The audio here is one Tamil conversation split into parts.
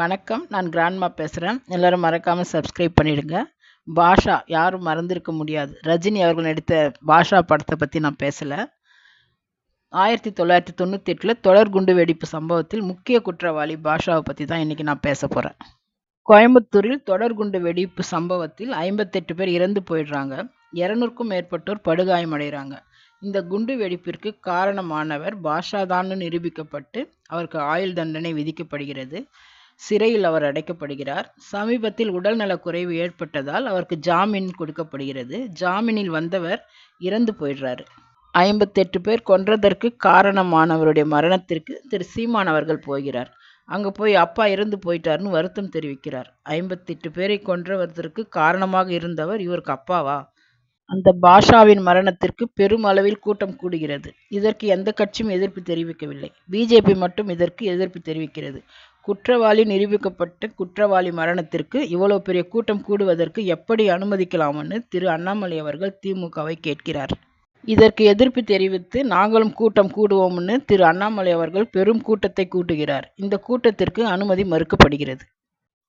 வணக்கம். நான் கிராண்ட்மா பேசுகிறேன் எல்லோரும் மறக்காமல் சப்ஸ்கிரைப் பண்ணிடுங்க. பாஷா யாரும் மறந்திருக்க முடியாது. ரஜினி அவர்கள் நடித்த பாஷா படத்தை பற்றி நான் பேசலை. ஆயிரத்தி தொள்ளாயிரத்தி தொண்ணூற்றி எட்டில் தொடர் குண்டு வெடிப்பு சம்பவத்தில் முக்கிய குற்றவாளி பாஷாவை பற்றி தான் இன்றைக்கி நான் பேச போகிறேன் கோயம்புத்தூரில் தொடர் குண்டு வெடிப்பு சம்பவத்தில் ஐம்பத்தெட்டு பேர் இறந்து போயிடுறாங்க. இரநூறுக்கும் மேற்பட்டோர் படுகாயமடைகிறாங்க இந்த குண்டு வெடிப்பிற்கு காரணமானவர் பாஷா தான்னு நிரூபிக்கப்பட்டு அவருக்கு ஆயுள் தண்டனை விதிக்கப்படுகிறது. சிறையில் அவர் அடைக்கப்படுகிறார். சமீபத்தில் உடல்நலக்குறைவு ஏற்பட்டதால் அவருக்கு ஜாமீன் கொடுக்கப்படுகிறது. ஜாமீனில் வந்தவர் இறந்து போயிடுறாரு. ஐம்பத்தெட்டு பேர் கொன்றதற்கு காரணமானவருடைய மரணத்திற்கு திரு சீமான் அவர்கள் போகிறார். அங்கே போய் அப்பா இறந்து போயிட்டாருன்னு வருத்தம் தெரிவிக்கிறார். ஐம்பத்தெட்டு பேரை கொன்றவதற்கு காரணமாக இருந்தவர் இவருக்கு அப்பாவா? அந்த பாஷாவின் மரணத்திற்கு பெரும் அளவில் கூட்டம் கூடுகிறது. இதற்கு எந்த கட்சியும் எதிர்ப்பு தெரிவிக்கவில்லை. பிஜேபி மட்டும் இதற்கு எதிர்ப்பு தெரிவிக்கிறது. குற்றவாளி நிரூபிக்கப்பட்ட குற்றவாளி மரணத்திற்கு இவ்வளவு பெரிய கூட்டம் கூடுவதற்கு எப்படி அனுமதிக்கலாம்னு திரு அண்ணாமலை அவர்கள் திமுகவை கேட்கிறார். இதற்கு எதிர்ப்பு தெரிவித்து நாங்களும் கூட்டம் கூடுவோம்னு திரு அண்ணாமலை அவர்கள் பெரும் கூட்டத்தை கூட்டுகிறார். இந்த கூட்டத்திற்கு அனுமதி மறுக்கப்படுகிறது.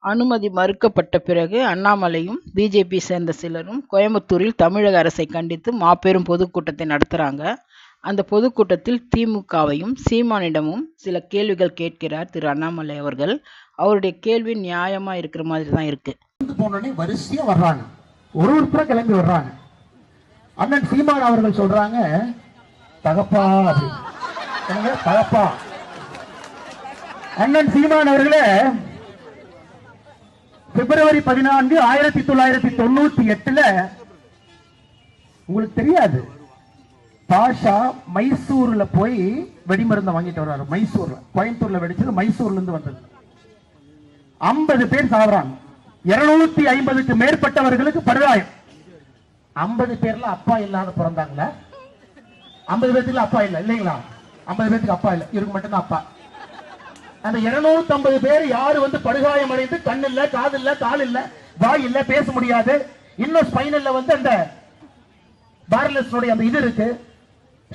அனுமதி மறுக்கப்பட்ட பிறகு அண்ணாமலையும் பிஜேபி சேர்ந்த சிலரும் கோயம்புத்தூரில் தமிழக அரசை கண்டித்து மாபெரும் பொதுக்கூட்டத்தை நடத்துகிறாங்க அந்த பொதுக்கூட்டத்தில் திமுகவையும் சீமானிடமும் சில கேள்விகள் கேட்கிறார் திரு அண்ணாமலை அவர்கள். அவருடைய கேள்வி நியாயமா இருக்கிற மாதிரி தான் இருக்கு. போனோடனே வரிசையா வர்றாங்க. ஒரு ஒருத்தர கிளம்பி வர்றாங்க. அண்ணன் சீமான் அவர்கள் சொல்றாங்க தகப்பா அப்படி தகப்பா. அண்ணன் சீமான் அவர்களே பிப்ரவரி பதினான்கு ஆயிரத்தி தொள்ளாயிரத்தி தொண்ணூத்தி எட்டுல உங்களுக்கு தெரியாது. பாஷா மைசூர்ல போய் வெடிமருந்தை வாங்கிட்டு வர்றாரு மைசூர்ல. கோயம்புத்தூர்ல வெடிச்சது மைசூர்ல இருந்து வந்தது. ஐம்பது பேர் சாகுறாங்க இருநூத்தி ஐம்பதுக்கு மேற்பட்டவர்களுக்கு படுகாயம். ஐம்பது பேர்ல அப்பா இல்லாத பிறந்தாங்களா? ஐம்பது பேர்த்துக்கு அப்பா இல்ல இல்லைங்களா? ஐம்பது பேர்த்துக்கு அப்பா இல்ல இவருக்கு மட்டும்தான் அப்பா. அந்த இருநூத்தி ஐம்பது பேர் யாரு வந்து படுகாயம் அடைந்து கண் இல்ல காது இல்ல கால் இல்ல வாய் இல்ல பேச முடியாது. இன்னும் ஸ்பைனல்ல வந்து அந்த பேரலஸ்னுடைய அந்த இது இருக்கு.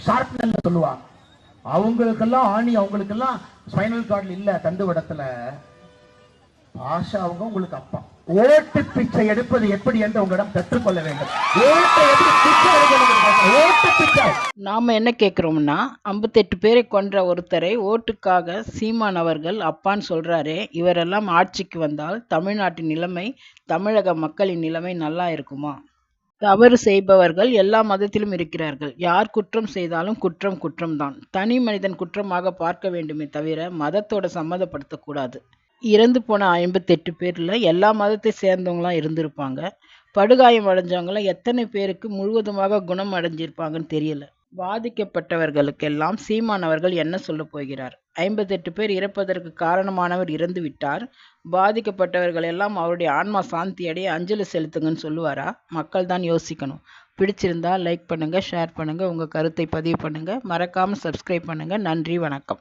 ஷார்ப்னல் சொல்லுவாங்க. அவங்களுக்கெல்லாம் ஆணி அவங்களுக்கெல்லாம் ஸ்பைனல் கார்டில் இல்லை தண்டுவடத்துல பாஷா அவங்க உங்களுக்கு அப்பா. ஓட்டு பிச்சை எடுப்பது எப்படி என்று உங்களிடம் கற்றுக்கொள்ள வேண்டும். நாம என்ன கேட்குறோம்னா ஐம்பத்தெட்டு பேரை கொன்ற ஒருத்தரை ஓட்டுக்காக சீமான் அவர்கள் அப்பான்னு சொல்றாரே இவரெல்லாம் ஆட்சிக்கு வந்தால் தமிழ்நாட்டின் நிலைமை தமிழக மக்களின் நிலைமை நல்லா இருக்குமா? தவறு செய்பவர்கள் எல்லா மதத்திலும் இருக்கிறார்கள். யார் குற்றம் செய்தாலும் குற்றம் குற்றம்தான். தனி மனிதன் குற்றமாக பார்க்க வேண்டுமே தவிர மதத்தோட சம்மதப்படுத்தக்கூடாது இறந்து போன ஐம்பத்தெட்டு பேரில் எல்லா மதத்தை சேர்ந்தவங்களாம் இருந்திருப்பாங்க. படுகாயம் அடைஞ்சவங்களாம் எத்தனை பேருக்கு முழுவதுமாக குணம் அடைஞ்சிருப்பாங்கன்னு தெரியல. பாதிக்கப்பட்டவர்களுக்கெல்லாம் சீமானவர்கள் என்ன சொல்ல போகிறார்? ஐம்பத்தெட்டு பேர் இறப்பதற்கு காரணமானவர் இறந்து விட்டார். பாதிக்கப்பட்டவர்கள் எல்லாம் அவருடைய ஆன்மா சாந்தி அடைய அஞ்சலி செலுத்துங்கன்னு சொல்லுவாரா? மக்கள் தான் யோசிக்கணும். பிடிச்சிருந்தா லைக் பண்ணுங்கள் ஷேர் பண்ணுங்கள் உங்கள் கருத்தை பதிவு பண்ணுங்கள் மறக்காமல் சப்ஸ்கிரைப் பண்ணுங்கள் நன்றி வணக்கம்.